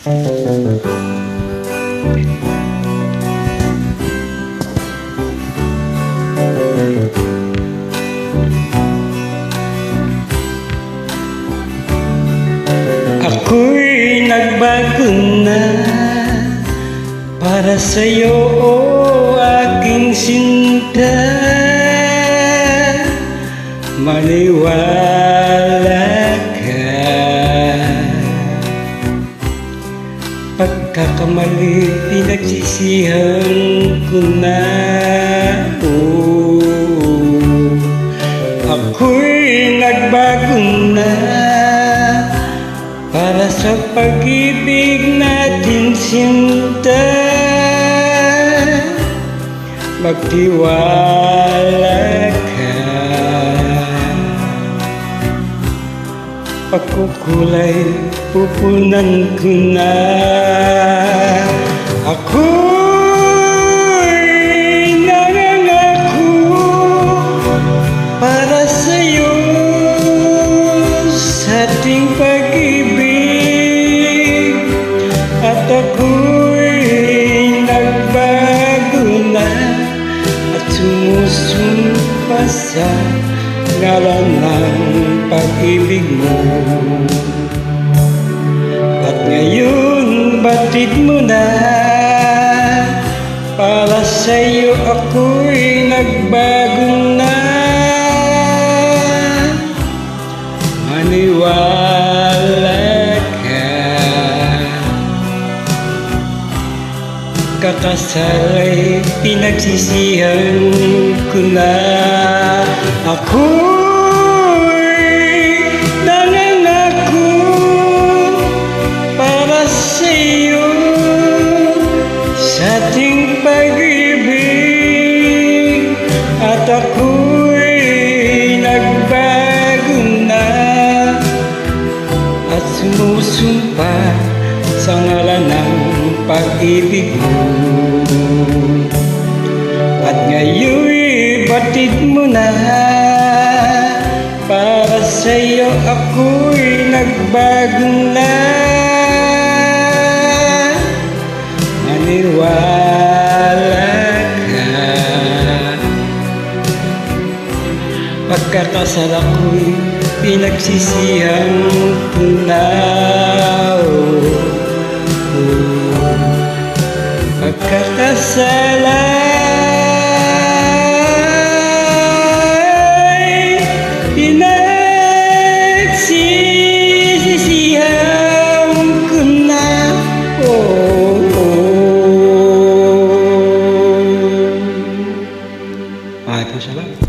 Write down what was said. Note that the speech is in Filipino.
Ako'y nagbago na Para sa'yo, o aking sinta. Maniwala Pagkakamali, pinagsisihan ko na. Oh, Ako'y nagbago na. Para sa pag-ibig natin sinta. Magtiwala ka Pagkukulay pupunan ko na. Ako'y ngalan ng pag-ibig mo. At ngayon batid mo na. Para sa'yo ako'y nagbago na. Maniwala Kakasalay pinagsisihan ko na. Ako'y nangangako Para sa'yo Sa ating pag-ibig. At ako'y nagbago na sumusumpa sa ngalan ng pag-ibig mo. At ngayon'y batid mo na. Para sa'yo ako'y nagbago na Maniwala ka. Pagkakasal ako'y pinagsisihan ko na Hakikaten selay İneksiz siyam kına. Ay paşalar